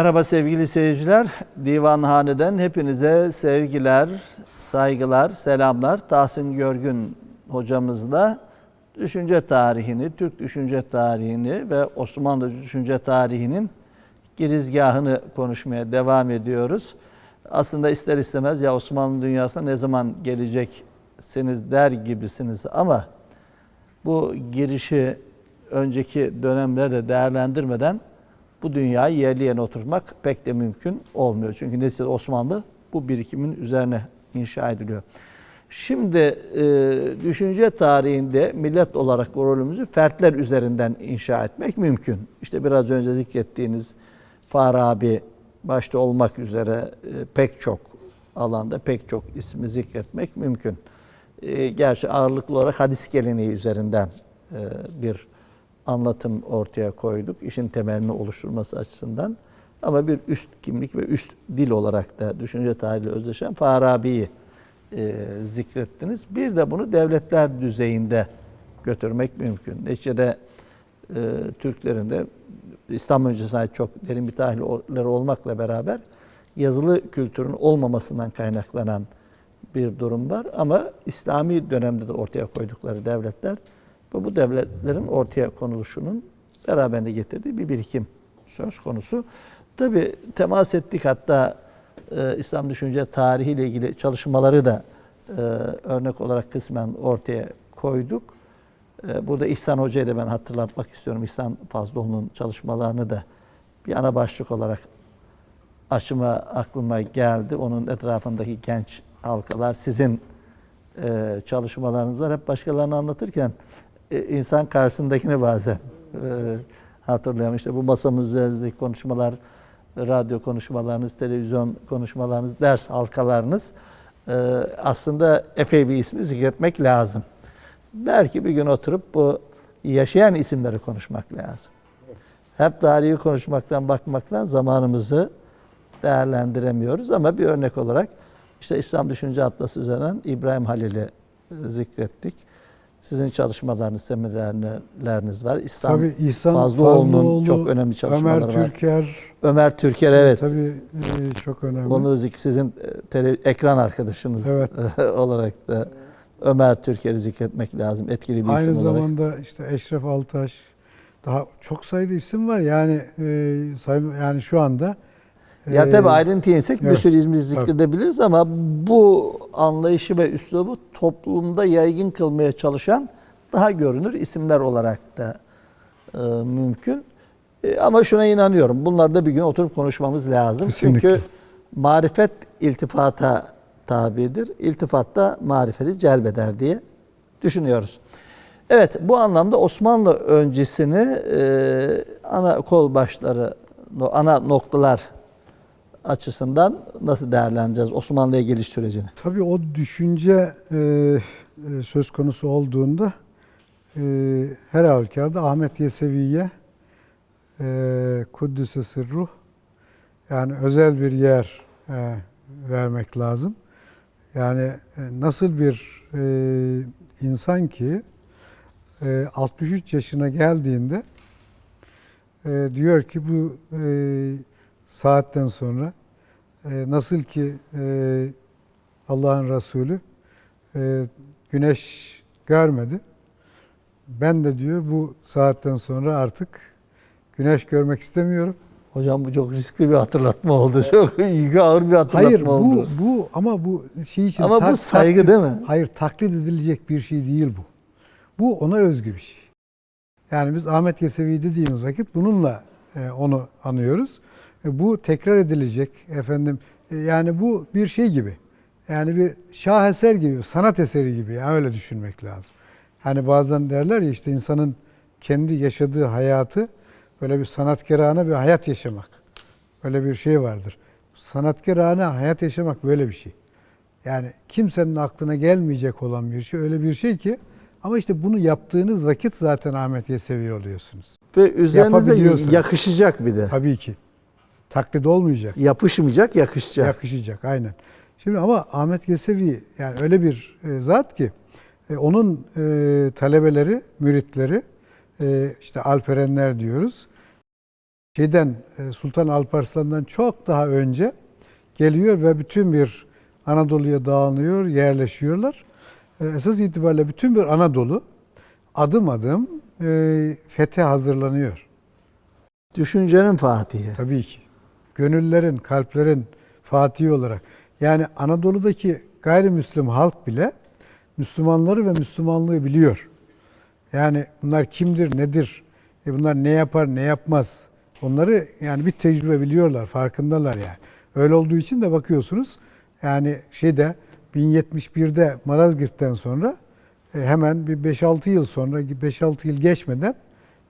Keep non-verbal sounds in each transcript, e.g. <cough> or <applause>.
Merhaba sevgili seyirciler. Divanhane'den hepinize sevgiler, saygılar, selamlar. Tahsin Görgün hocamızla düşünce tarihini, Türk düşünce tarihini ve Osmanlı düşünce tarihinin girizgahını konuşmaya devam ediyoruz. Aslında ister istemez ya Osmanlı dünyasına ne zaman geleceksiniz der gibisiniz ama bu girişi önceki dönemlerde değerlendirmeden bu dünyayı yerli yerine oturtmak pek de mümkün olmuyor. Çünkü neticede Osmanlı bu birikimin üzerine inşa ediliyor. Şimdi e, düşünce tarihinde millet olarak rolümüzü fertler üzerinden inşa etmek mümkün. İşte biraz önce zikrettiğiniz Farabi başta olmak üzere e, pek çok alanda pek çok ismi zikretmek mümkün. E, gerçi ağırlıklı olarak hadis geleneği üzerinden e, bir anlatım ortaya koyduk. işin temelini oluşturması açısından. Ama bir üst kimlik ve üst dil olarak da düşünce tarihiyle özdeşen Farabi'yi e, zikrettiniz. Bir de bunu devletler düzeyinde götürmek mümkün. Neticede e, Türklerin de İslam öncesine ait çok derin bir tarihleri olmakla beraber yazılı kültürün olmamasından kaynaklanan bir durum var. Ama İslami dönemde de ortaya koydukları devletler ve bu devletlerin ortaya konuluşunun beraberinde getirdiği bir birikim söz konusu. Tabi temas ettik hatta e, İslam düşünce tarihiyle ilgili çalışmaları da e, örnek olarak kısmen ortaya koyduk. E, burada İhsan Hoca'yı da ben hatırlatmak istiyorum. İhsan Fazlıoğlu'nun çalışmalarını da bir ana başlık olarak açıma aklıma geldi. Onun etrafındaki genç halkalar sizin e, çalışmalarınız var. Hep başkalarını anlatırken insan karşısındakini bazen e, hatırlıyorum. İşte bu masamız üzerindeki konuşmalar, radyo konuşmalarınız, televizyon konuşmalarınız, ders halkalarınız e, aslında epey bir ismi zikretmek lazım. Belki bir gün oturup bu yaşayan isimleri konuşmak lazım. Hep tarihi konuşmaktan, bakmaktan zamanımızı değerlendiremiyoruz ama bir örnek olarak işte İslam Düşünce Atlası üzerinden İbrahim Halil'i zikrettik. Sizin çalışmalarınız, seminerleriniz var. İslam Tabii İhsan Fazlıoğlu'nun Fazlıoğlu, çok önemli çalışmaları Ömer var. Türker. Ömer Türker evet. Tabii e, çok önemli. Onu sizin e, tele, ekran arkadaşınız Evet. <laughs> olarak da Ömer Türker'i zikretmek lazım. Etkili bir Aynı isim olarak. zamanda işte Eşref Altaş. Daha çok sayıda isim var. Yani e, say, yani şu anda Ya tabii ayrıntıya insek bir evet. sürü ismi zikredebiliriz ama bu anlayışı ve üslubu toplumda yaygın kılmaya çalışan daha görünür isimler olarak da e, mümkün. E, ama şuna inanıyorum. Bunlar da bir gün oturup konuşmamız lazım. Kesinlikle. Çünkü marifet iltifata tabidir. İltifat da marifeti celbeder diye düşünüyoruz. Evet bu anlamda Osmanlı öncesini e, ana kol başları, ana noktalar açısından nasıl değerlendireceğiz Osmanlı'ya geliş sürecini? Tabii o düşünce e, e, söz konusu olduğunda e, her halükarda Ahmet Yesevi'ye e, Kuddüs'e sırruh yani özel bir yer e, vermek lazım. Yani e, nasıl bir e, insan ki e, 63 yaşına geldiğinde e, diyor ki bu e, saatten sonra e, nasıl ki e, Allah'ın Resulü e, güneş görmedi. Ben de diyor bu saatten sonra artık güneş görmek istemiyorum. Hocam bu çok riskli bir hatırlatma oldu. <laughs> Çok yükü ağır bir hatırlatma Hayır bu oldu. bu ama bu şey için Ama bu saygı taklit- değil mi? Hayır taklit edilecek bir şey değil bu. Bu ona özgü bir şey. Yani biz Ahmet Yesevi dediğimiz vakit bununla e, onu anıyoruz. E, bu tekrar edilecek efendim. e, yani bu bir şey gibi. Yani bir şaheser gibi, sanat eseri gibi. Yani öyle düşünmek lazım. Hani bazen derler ya işte insanın kendi yaşadığı hayatı böyle bir sanatkarane bir hayat yaşamak. Böyle bir şey vardır. Sanatkarane hayat yaşamak böyle bir şey. Yani kimsenin aklına gelmeyecek olan bir şey öyle bir şey ki ama işte bunu yaptığınız vakit zaten Ahmet Yesevi oluyorsunuz. Ve üzerinize yakışacak bir de. Tabii ki. Taklit olmayacak. Yapışmayacak, yakışacak. Yakışacak aynen. Şimdi ama Ahmet Yesevi yani öyle bir e, zat ki e, onun e, talebeleri, müritleri işte Alperenler diyoruz. şeyden Sultan Alparslan'dan çok daha önce geliyor ve bütün bir Anadolu'ya dağılıyor, yerleşiyorlar. Esas itibariyle bütün bir Anadolu adım adım e, fethe hazırlanıyor. Düşüncenin Fatihi. Tabii ki. Gönüllerin, kalplerin fatihi olarak. Yani Anadolu'daki gayrimüslim halk bile Müslümanları ve Müslümanlığı biliyor. Yani bunlar kimdir, nedir? E bunlar ne yapar, ne yapmaz? Onları yani bir tecrübe biliyorlar, farkındalar yani. Öyle olduğu için de bakıyorsunuz yani şeyde 1071'de Malazgirt'ten sonra e, hemen bir 5-6 yıl sonra 5-6 yıl geçmeden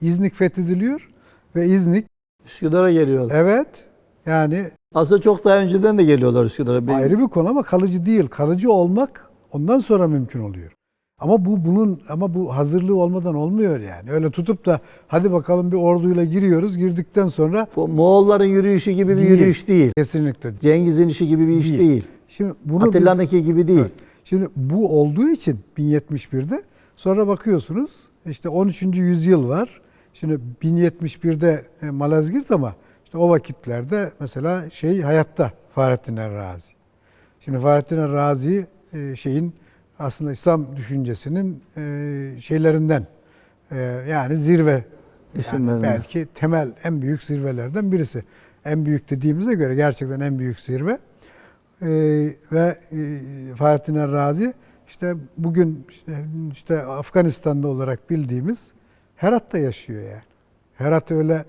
İznik fethediliyor ve İznik Üsküdar'a geliyorlar. evet yani Aslında çok daha önceden de geliyorlar Üsküdar'a. Benim- ayrı bir konu ama kalıcı değil. Kalıcı olmak ondan sonra mümkün oluyor. Ama bu bunun ama bu hazırlığı olmadan olmuyor yani. Öyle tutup da hadi bakalım bir orduyla giriyoruz. Girdikten sonra Bu Moğolların yürüyüşü gibi bir Değil. yürüyüş değil. kesinlikle. Cengiz'in işi gibi bir iş Değil. değil. Şimdi bunu biz- Atilla'nınki gibi değil. Evet. Şimdi bu olduğu için 1071'de sonra bakıyorsunuz işte 13. yüzyıl var. Şimdi 1071'de e, Malazgirt ama işte o vakitlerde mesela şey hayatta Fahrettin Errazi. Şimdi Fahrettin Errazi e, şeyin aslında İslam düşüncesinin e, şeylerinden e, yani zirve yani belki temel en büyük zirvelerden birisi. En büyük dediğimize göre gerçekten en büyük zirve. Ee, ve e, Fahrettin Errazi işte bugün işte, işte Afganistan'da olarak bildiğimiz Herat'ta yaşıyor yani. Herat öyle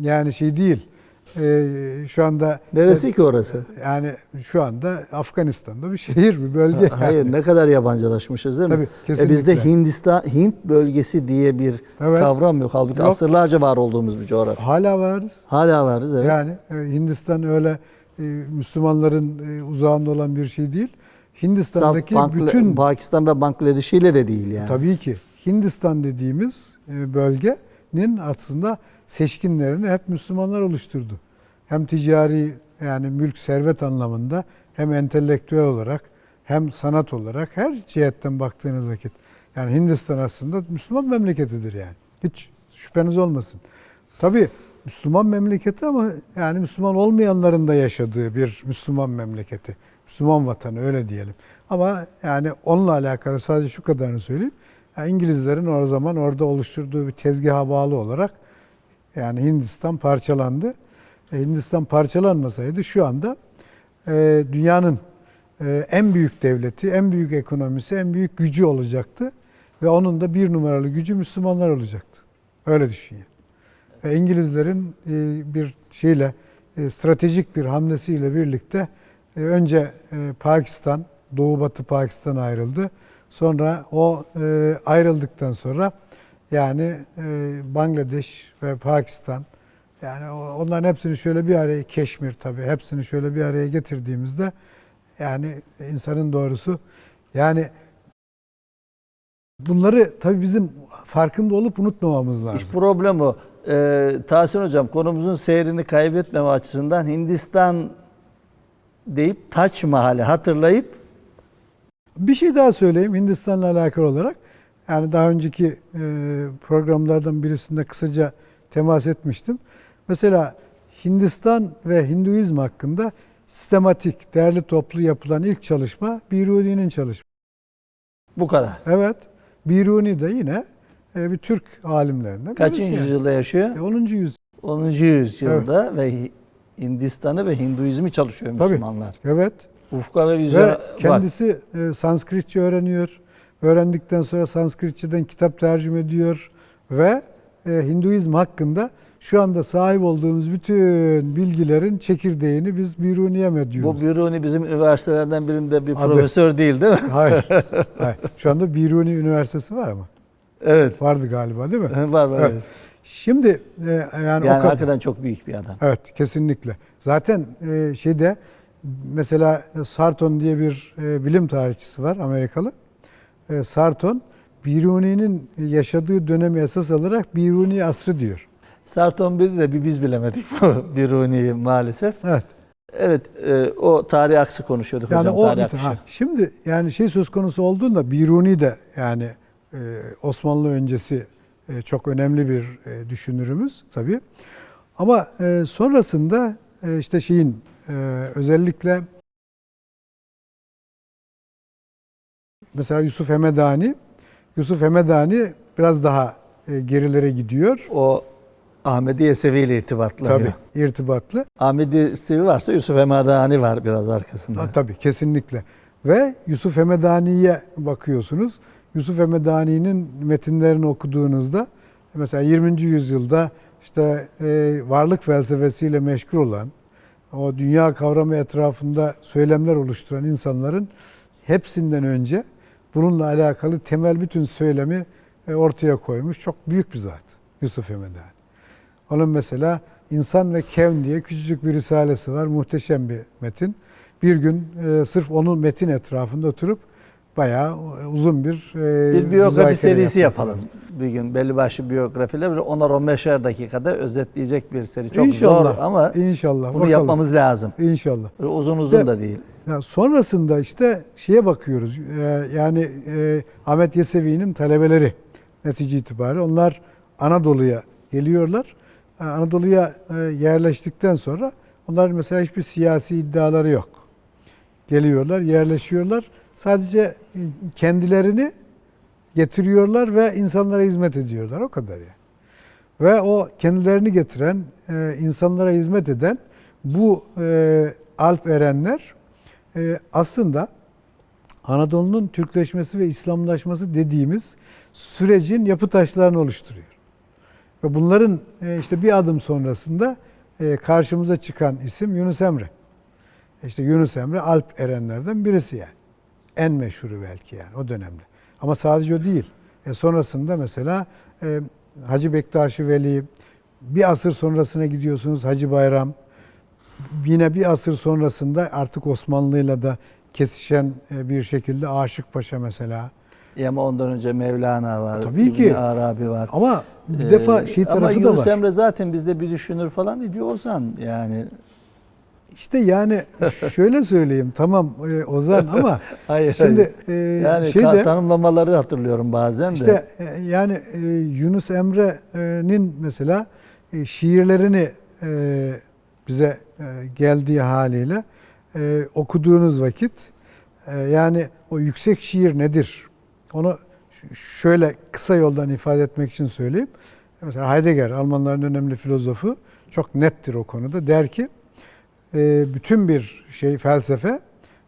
yani şey değil. Ee, şu anda Neresi ki orası? yani şu anda Afganistan'da bir şehir, bir bölge. Hayır ne kadar yabancılaşmışız değil mi? Tabii, E kesinlikle. bizde Hindistan, Hint bölgesi diye bir Evet. kavram yok. Halbuki Yok. asırlarca var olduğumuz bir coğrafya. Hala varız. Hala varız evet. Yani e, Hindistan öyle e, Müslümanların e, uzağında olan bir şey değil. Hindistan'daki Bangla- bütün Pakistan ve Bangladeş ile de değil yani. Tabii ki. Hindistan dediğimiz e, bölgenin aslında seçkinlerini hep Müslümanlar oluşturdu. Hem ticari yani mülk servet anlamında hem entelektüel olarak hem sanat olarak her cihetten baktığınız vakit. Yani Hindistan aslında Müslüman memleketidir yani. Hiç şüpheniz olmasın. Tabii Müslüman memleketi ama yani Müslüman olmayanların da yaşadığı bir Müslüman memleketi. Müslüman vatanı öyle diyelim. Ama yani onunla alakalı sadece şu kadarını söyleyeyim. Yani İngilizlerin o zaman orada oluşturduğu bir tezgaha bağlı olarak yani Hindistan parçalandı. E, Hindistan parçalanmasaydı şu anda e, dünyanın e, en büyük devleti, en büyük ekonomisi, en büyük gücü olacaktı. Ve onun da bir numaralı gücü Müslümanlar olacaktı. Öyle düşün yani. Ve İngilizlerin bir şeyle, stratejik bir hamlesiyle birlikte önce Pakistan, Doğu Batı Pakistan ayrıldı. Sonra o ayrıldıktan sonra yani e, Bangladeş ve Pakistan yani onların hepsini şöyle bir araya Keşmir tabii hepsini şöyle bir araya getirdiğimizde yani insanın doğrusu yani bunları tabii bizim farkında olup unutmamamız lazım. İş problem o. Ee, Tahsin Hocam konumuzun seyrini kaybetmeme açısından Hindistan deyip Taç Mahal'i hatırlayıp Bir şey daha söyleyeyim Hindistan'la alakalı olarak. Yani daha önceki e, programlardan birisinde kısaca temas etmiştim. Mesela Hindistan ve Hinduizm hakkında sistematik, değerli toplu yapılan ilk çalışma Biruni'nin çalışması. bu kadar. Evet, Biruni de yine e, bir Türk alimlerinden Kaçıncı yani. yüzyılda yaşıyor? E, 10. yüzyıl. 10. yüzyılda ve Hi- Hindistan'ı ve Hinduizmi çalışıyor Tabii. Müslümanlar. Evet. Ufka ve vizyona Ve kendisi e, Sanskritçe öğreniyor. Öğrendikten sonra Sanskritçeden kitap tercüme ediyor ve e, Hinduizm hakkında şu anda sahip olduğumuz bütün bilgilerin çekirdeğini biz Biruni'ye mi diyoruz? Bu Biruni bizim üniversitelerden birinde bir Adı. profesör değil değil mi? Hayır. <laughs> Hayır. Şu anda Biruni Üniversitesi var mı? evet. Vardı galiba değil mi? var var. Evet. evet. Şimdi e, yani, Yani o kadar. hakikaten çok büyük bir adam. Evet kesinlikle. Zaten e, şeyde mesela Sarton diye bir e, bilim tarihçisi var Amerikalı. E, Sarton Biruni'nin yaşadığı dönemi esas alarak Biruni asrı diyor. Sarton biri de bir biz bilemedik bu <laughs> Biruni'yi maalesef. Evet. Evet, e, o tarih aksi konuşuyorduk Yani hocam. o tarih bir- akışı. ha, şimdi yani şey söz konusu olduğunda Biruni de yani e, Osmanlı öncesi e, çok önemli bir e, düşünürümüz tabii. Ama e, sonrasında e, işte şeyin e, özellikle mesela Yusuf Hemedani, Yusuf Hemedani biraz daha e, gerilere gidiyor. O Ahmedi Yesevi ile irtibatlı. Tabii irtibatlı. Ahmedi Yesevi varsa Yusuf Hemadani var biraz arkasında. Ha, tabii kesinlikle. Ve Yusuf Hemedani'ye bakıyorsunuz. Yusuf Hemedani'nin metinlerini okuduğunuzda mesela 20. yüzyılda işte e, varlık felsefesiyle meşgul olan o dünya kavramı etrafında söylemler oluşturan insanların hepsinden önce bununla alakalı temel bütün söylemi e, ortaya koymuş çok büyük bir zat Yusuf Hemedani. Onun mesela İnsan ve Kevn diye küçücük bir risalesi var. Muhteşem bir metin. Bir gün e, sırf onun metin etrafında oturup bayağı uzun bir e, Bir biyografi serisi yapalım. lazım. Bir gün belli başlı biyografiler böyle 10-15'er dakikada özetleyecek bir seri. Çok İnşallah, zor ama İnşallah. bunu bakalım. yapmamız lazım. İnşallah. Böyle uzun uzun Ve- da değil. Ya sonrasında işte şeye bakıyoruz. e, yani e, Ahmet Yesevi'nin talebeleri netice itibariyle onlar Anadolu'ya geliyorlar. Ha, Anadolu'ya e, yerleştikten sonra onlar mesela hiçbir siyasi iddiaları yok. Geliyorlar, yerleşiyorlar. Sadece e, kendilerini getiriyorlar ve insanlara hizmet ediyorlar. O kadar ya. Ve o kendilerini getiren, e, insanlara hizmet eden bu e, Alp erenler aslında Anadolu'nun Türkleşmesi ve İslamlaşması dediğimiz sürecin yapı taşlarını oluşturuyor. Ve bunların işte bir adım sonrasında karşımıza çıkan isim Yunus Emre. İşte Yunus Emre Alp erenlerden birisi yani. En meşhuru belki yani o dönemde. Ama sadece o değil. E sonrasında mesela e, Hacı Bektaşi Veli, bir asır sonrasına gidiyorsunuz Hacı Bayram, yine bir asır sonrasında artık Osmanlı'yla da kesişen e, bir şekilde Aşık Paşa mesela. E Ama ondan önce Mevlana var. Tabii İbn ki. Arabi var. Ama bir Ee, defa şey ama tarafı da Yunus var. Emre zaten bizde bir düşünür falan değil, bir ozan yani. İşte yani <laughs> şöyle söyleyeyim tamam e, Ozan <laughs> ama Hayır. şimdi e, yani şeyde tanımlamaları hatırlıyorum bazen de. işte e, yani e, Yunus Emre'nin mesela e, şiirlerini e, bize e, geldiği haliyle e, okuduğunuz vakit e, yani o yüksek şiir nedir? Onu şöyle kısa yoldan ifade etmek için söyleyeyim. Mesela Heidegger Almanların önemli filozofu çok nettir o konuda. Der ki bütün bir şey felsefe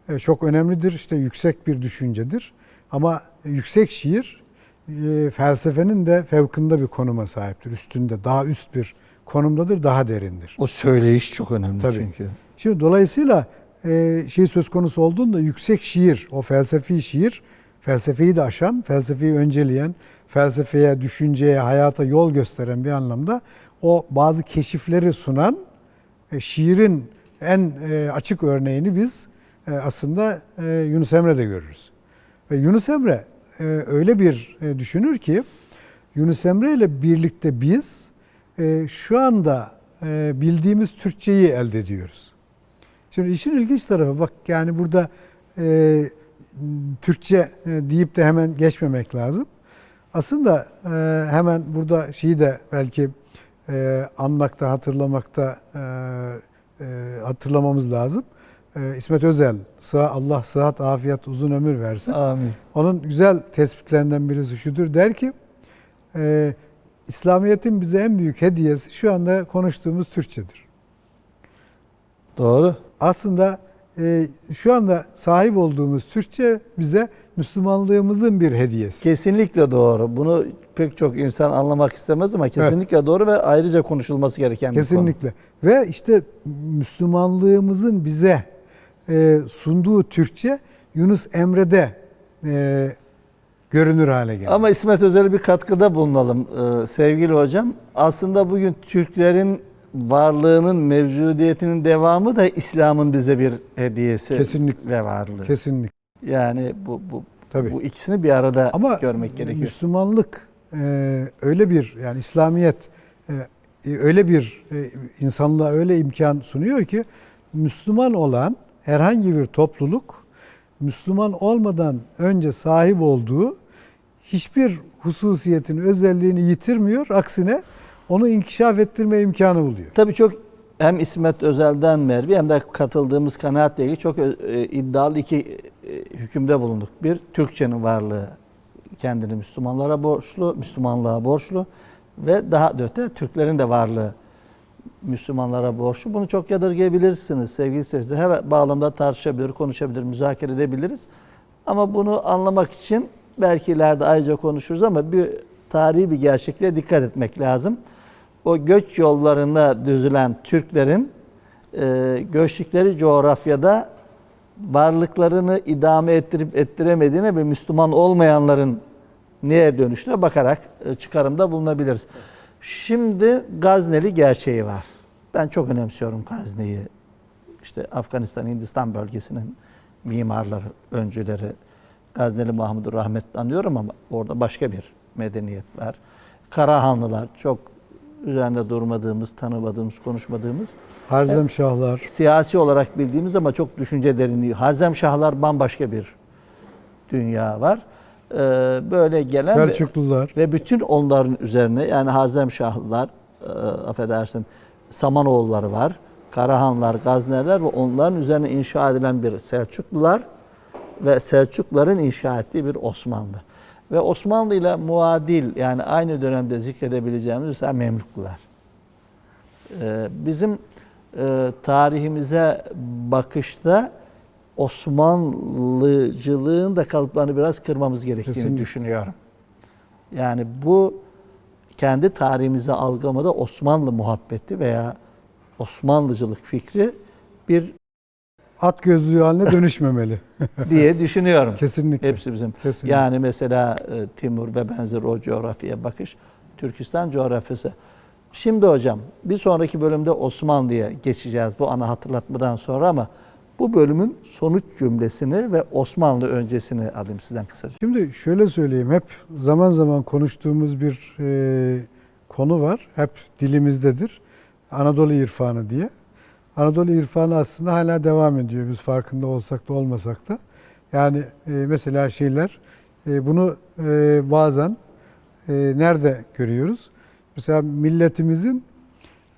e, çok önemlidir. İşte yüksek bir düşüncedir. Ama yüksek şiir e, felsefenin de fevkinde bir konuma sahiptir. Üstünde, daha üst bir konumdadır, daha derindir. o söyleyiş çok önemli Tabii. çünkü. Şimdi dolayısıyla e, şey söz konusu olduğunda yüksek şiir, o felsefi şiir, felsefeyi de aşan, felsefeyi önceleyen, felsefeye, düşünceye, hayata yol gösteren bir anlamda o bazı keşifleri sunan şiirin en e, açık örneğini biz e, aslında e, Yunus Emre'de görürüz. Ve Yunus Emre öyle bir düşünür ki Yunus Emre ile birlikte biz şu anda bildiğimiz Türkçeyi elde ediyoruz. Şimdi işin ilginç tarafı bak yani burada Türkçe deyip de hemen geçmemek lazım. Aslında hemen burada şeyi de belki e, anmakta, hatırlamakta hatırlamamız lazım. E, İsmet Özel, Allah sıhhat, afiyet, uzun ömür versin. Amin. Onun güzel tespitlerinden birisi şudur. Der ki, e, İslamiyet'in bize en büyük hediyesi şu anda konuştuğumuz Türkçedir. Doğru. Aslında e, şu anda sahip olduğumuz Türkçe bize Müslümanlığımızın bir hediyesi. Kesinlikle doğru. Bunu pek çok insan anlamak istemez ama kesinlikle doğru ve ayrıca konuşulması gereken bir konu. Kesinlikle. Ve işte Müslümanlığımızın bize e, sunduğu Türkçe Yunus Emre'de e, görünür hale geldi. Ama İsmet Özel'e bir katkıda bulunalım ee, sevgili hocam. Aslında bugün Türklerin varlığının, mevcudiyetinin devamı da İslam'ın bize bir hediyesi Kesinlikle. ve varlığı. Kesinlikle. Yani bu, bu, Tabii. bu ikisini bir arada Ama görmek gerekiyor. Müslümanlık e, öyle bir yani İslamiyet e, öyle bir e, insanlığa öyle imkan sunuyor ki Müslüman olan herhangi bir topluluk Müslüman olmadan önce sahip olduğu hiçbir hususiyetin özelliğini yitirmiyor. Aksine onu inkişaf ettirme imkanı buluyor. Tabii çok hem İsmet Özel'den Mervi hem de katıldığımız kanaatle ilgili çok e, iddialı iki hükümde bulunduk. Bir, Türkçenin varlığı kendini Müslümanlara borçlu, Müslümanlığa borçlu ve daha da öte Türklerin de varlığı Müslümanlara borçlu. Bunu çok yadırgayabilirsiniz sevgili seyirciler. Her bağlamda tartışabilir, konuşabilir, müzakere edebiliriz. Ama bunu anlamak için belki ileride ayrıca konuşuruz ama bir tarihi bir gerçekliğe dikkat etmek lazım. O göç yollarında düzülen Türklerin e, göçtükleri coğrafyada varlıklarını idame ettirip ettiremediğine ve Müslüman olmayanların neye dönüşüne bakarak e, çıkarımda bulunabiliriz. Şimdi Gazneli gerçeği var. Ben çok önemsiyorum Gazne'yi. İşte Afganistan, Hindistan bölgesinin mimarları, öncüleri Gazneli Mahmud'u rahmetle anıyorum ama orada başka bir medeniyet var. Karahanlılar çok üzerinde durmadığımız, tanımadığımız, konuşmadığımız Harzemşahlar, siyasi olarak bildiğimiz ama çok düşünce derinliği. Harzemşahlar bambaşka bir dünya var. Ee, böyle gelen ve- Selçuklular, ve bütün onların üzerine yani Harzemşahlılar, e, affedersin Samanoğulları var, Karahanlar, Gazneler ve onların üzerine inşa edilen bir Selçuklular ve Selçukluların inşa ettiği bir Osmanlı. Ve Osmanlı ile muadil yani aynı dönemde zikredebileceğimiz mesela Memluklular. Ee, bizim e, tarihimize bakışta Osmanlıcılığın da kalıplarını biraz kırmamız gerektiğini Kesinlikle. düşünüyorum. Yani bu kendi tarihimizi algılamada Osmanlı muhabbeti veya Osmanlıcılık fikri bir at gözlüğü haline <laughs> dönüşmemeli. diye düşünüyorum. Kesinlikle. Hepsi bizim. Kesinlikle. Yani mesela e, Timur ve benzeri o coğrafyaya bakış, Türkistan coğrafyası. Şimdi hocam bir sonraki bölümde Osmanlı'ya geçeceğiz bu ana hatırlatmadan sonra ama bu bölümün sonuç cümlesini ve Osmanlı öncesini alayım sizden kısaca. Şimdi şöyle söyleyeyim, hep zaman zaman konuştuğumuz bir e, konu var. Hep dilimizdedir. Anadolu irfanı diye. Anadolu irfanı aslında hala devam ediyor. Biz farkında olsak da olmasak da. Yani e, mesela şeyler, e, bunu e, bazen e, nerede görüyoruz? Mesela milletimizin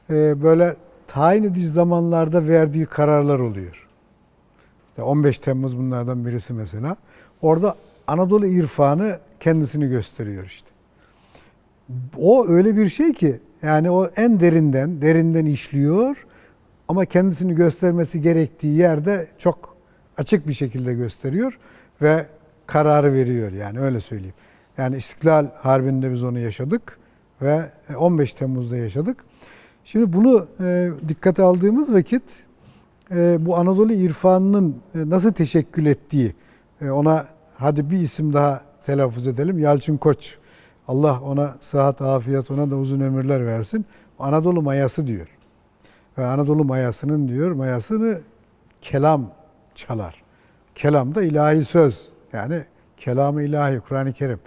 e, böyle tayin edici zamanlarda verdiği kararlar oluyor. İşte 15 Temmuz bunlardan birisi mesela. Orada Anadolu irfanı kendisini gösteriyor işte. O öyle bir şey ki yani o en derinden, derinden işliyor ama kendisini göstermesi gerektiği yerde çok açık bir şekilde gösteriyor ve kararı veriyor yani öyle söyleyeyim. Yani İstiklal Harbi'nde biz onu yaşadık ve 15 Temmuz'da yaşadık. Şimdi bunu e, dikkate aldığımız vakit e, bu Anadolu irfanının e, nasıl teşekkül ettiği e, ona hadi bir isim daha telaffuz edelim. Yalçın Koç. Allah ona sıhhat, afiyet, ona da uzun ömürler versin. Anadolu mayası diyor. Ve Anadolu mayasının diyor mayasını kelam çalar. Kelam da ilahi söz. Yani kelamı ilahi Kur'an-ı Kerim.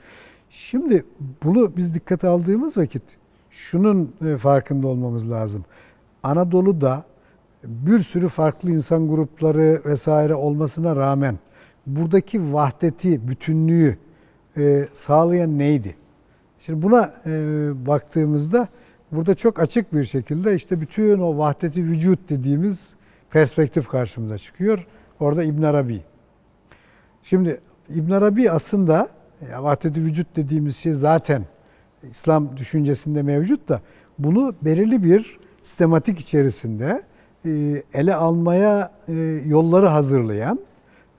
Şimdi bunu biz dikkate aldığımız vakit şunun e, farkında olmamız lazım. Anadolu'da bir sürü farklı insan grupları vesaire olmasına rağmen buradaki vahdeti, bütünlüğü e, sağlayan neydi? Şimdi buna e, baktığımızda burada çok açık bir şekilde işte bütün o vahdeti vücut dediğimiz perspektif karşımıza çıkıyor. Orada İbn Arabi. Şimdi İbn Arabi aslında ya, vahdeti vücut dediğimiz şey zaten İslam düşüncesinde mevcut da bunu belirli bir sistematik içerisinde ele almaya e, yolları hazırlayan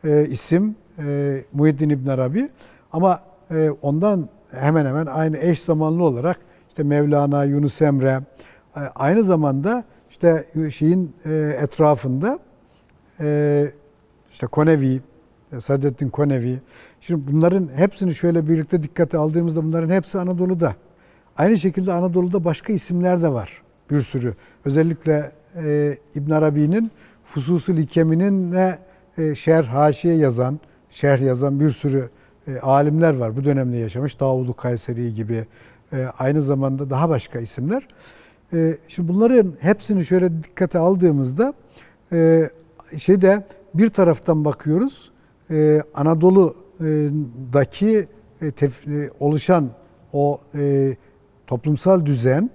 e, isim e, Muhyiddin İbn Arabi ama e, ondan hemen hemen aynı eş zamanlı olarak işte Mevlana, Yunus Emre e, aynı zamanda işte şeyin e, etrafında e, işte Konevi, e, Sadettin Konevi. Şimdi bunların hepsini şöyle birlikte dikkate aldığımızda bunların hepsi Anadolu'da. Aynı şekilde Anadolu'da başka isimler de var. Bir sürü. Özellikle e, İbn Arabi'nin Fususul Hikeminin ne e, şerh haşiye yazan, şerh yazan bir sürü e, alimler var. Bu dönemde yaşamış. Davud-u Kayseri gibi e, aynı zamanda daha başka isimler. E, şimdi bunların hepsini şöyle dikkate aldığımızda e, şeyde bir taraftan bakıyoruz. E, Anadolu'daki e, tef- e, oluşan o e, toplumsal düzen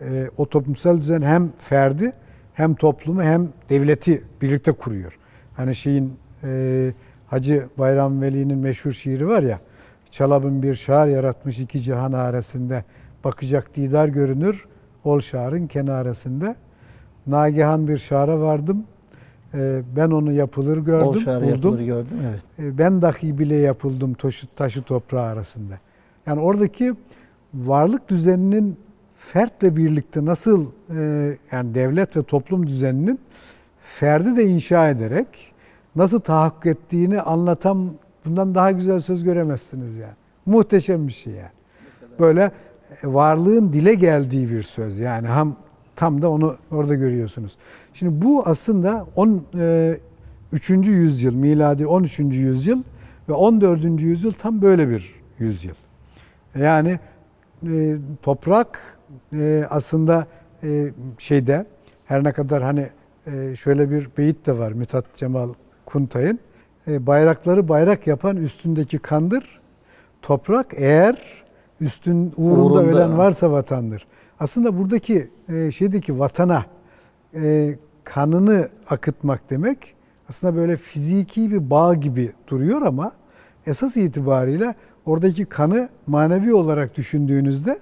e, o toplumsal düzen hem ferdi hem toplumu hem devleti birlikte kuruyor. Hani şeyin e, Hacı Bayram Veli'nin meşhur şiiri var ya. Çalabın bir şair yaratmış iki cihan arasında. Bakacak didar görünür ol şairın kenarasında. Nagihan bir şara vardım. E, ben onu yapılır gördüm, Ol şarı buldum. yapılır gördüm. Evet. E, ben dahi bile yapıldım taşı, taşı toprağı arasında. Yani oradaki varlık düzeninin fertle birlikte nasıl e, yani devlet ve toplum düzeninin ferdi de inşa ederek nasıl tahakkuk ettiğini anlatan bundan daha güzel söz göremezsiniz yani. Muhteşem bir şey yani. Böyle e, varlığın dile geldiği bir söz yani ham tam da onu orada görüyorsunuz. Şimdi bu aslında 10 e, 3. yüzyıl miladi 13. yüzyıl ve 14. yüzyıl tam böyle bir yüzyıl. Yani toprak e, aslında e, şeyde her ne kadar hani e, şöyle bir beyit de var Mithat Cemal Kuntay'ın e, bayrakları bayrak yapan üstündeki kandır. Toprak eğer üstün uğrunda, Uğrunda. ölen varsa vatandır. Aslında buradaki e, şeydeki vatana e, kanını akıtmak demek aslında böyle fiziki bir bağ gibi duruyor ama esas itibariyle oradaki kanı manevi olarak düşündüğünüzde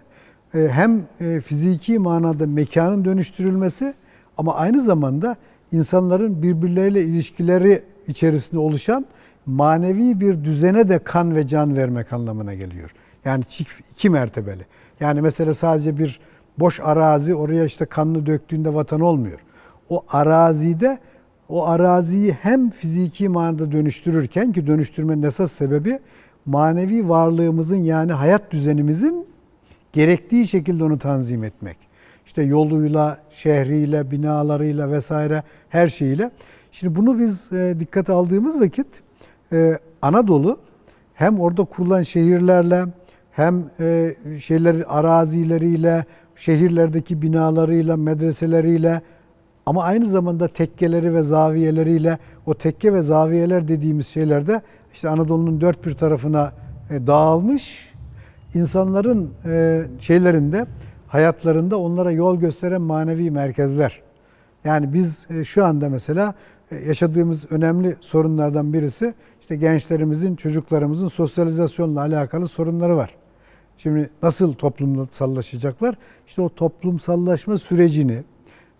hem e, fiziki manada mekanın dönüştürülmesi ama aynı zamanda insanların birbirleriyle ilişkileri içerisinde oluşan manevi bir düzene de kan ve can vermek anlamına geliyor. Yani iki mertebeli. Yani mesela sadece bir boş arazi oraya işte kanını döktüğünde vatan olmuyor. O arazide o araziyi hem fiziki manada dönüştürürken ki dönüştürmenin esas sebebi manevi varlığımızın yani hayat düzenimizin gerektiği şekilde onu tanzim etmek. İşte yoluyla, şehriyle, binalarıyla vesaire her şeyiyle. Şimdi bunu biz e, dikkate aldığımız vakit e, Anadolu hem orada kurulan şehirlerle hem e, şeyler arazileriyle, şehirlerdeki binalarıyla, medreseleriyle ama aynı zamanda tekkeleri ve zaviyeleriyle o tekke ve zaviyeler dediğimiz şeylerde işte Anadolu'nun dört bir tarafına dağılmış insanların e, şeylerinde hayatlarında onlara yol gösteren manevi merkezler. Yani biz e, şu anda mesela e, yaşadığımız önemli sorunlardan birisi işte gençlerimizin, çocuklarımızın sosyalizasyonla alakalı sorunları var. Şimdi nasıl toplumsallaşacaklar? İşte o toplumsallaşma sürecini,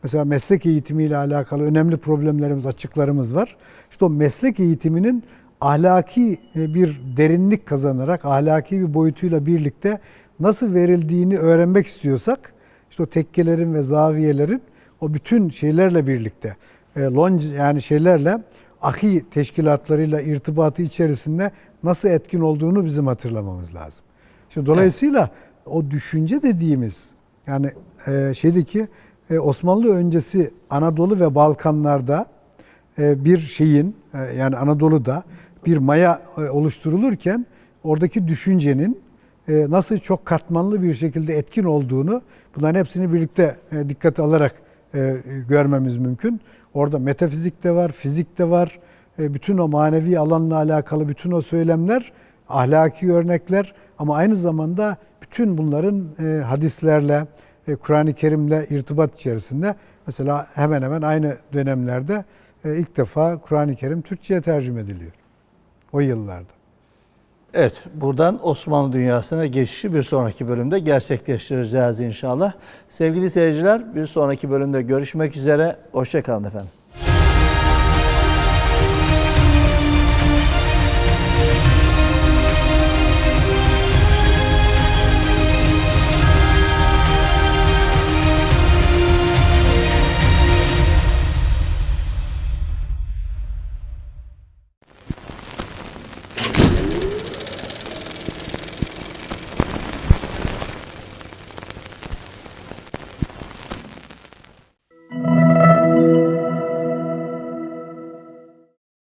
mesela meslek eğitimiyle alakalı önemli problemlerimiz, açıklarımız var. İşte o meslek eğitiminin ahlaki e, bir derinlik kazanarak, ahlaki bir boyutuyla birlikte nasıl verildiğini öğrenmek istiyorsak, işte o tekkelerin ve zaviyelerin o bütün şeylerle birlikte, e, lonc yani şeylerle, ahi teşkilatlarıyla irtibatı içerisinde nasıl etkin olduğunu bizim hatırlamamız lazım. Şimdi dolayısıyla o düşünce dediğimiz yani e, şeydeki e, Osmanlı öncesi Anadolu ve Balkanlarda bir şeyin yani Anadolu'da bir maya e, oluşturulurken oradaki düşüncenin e, nasıl çok katmanlı bir şekilde etkin olduğunu bunların hepsini birlikte e, dikkate alarak görmemiz mümkün. Orada metafizik de var, fizik de var. Bütün o manevi alanla alakalı bütün o söylemler, ahlaki örnekler ama aynı zamanda bütün bunların hadislerle, Kur'an-ı Kerim'le irtibat içerisinde mesela hemen hemen aynı dönemlerde ilk defa Kur'an-ı Kerim Türkçe'ye tercüme ediliyor. O yıllarda. Evet, buradan Osmanlı dünyasına geçişi bir sonraki bölümde gerçekleştireceğiz inşallah. Sevgili seyirciler, bir sonraki bölümde görüşmek üzere. Hoşçakalın efendim.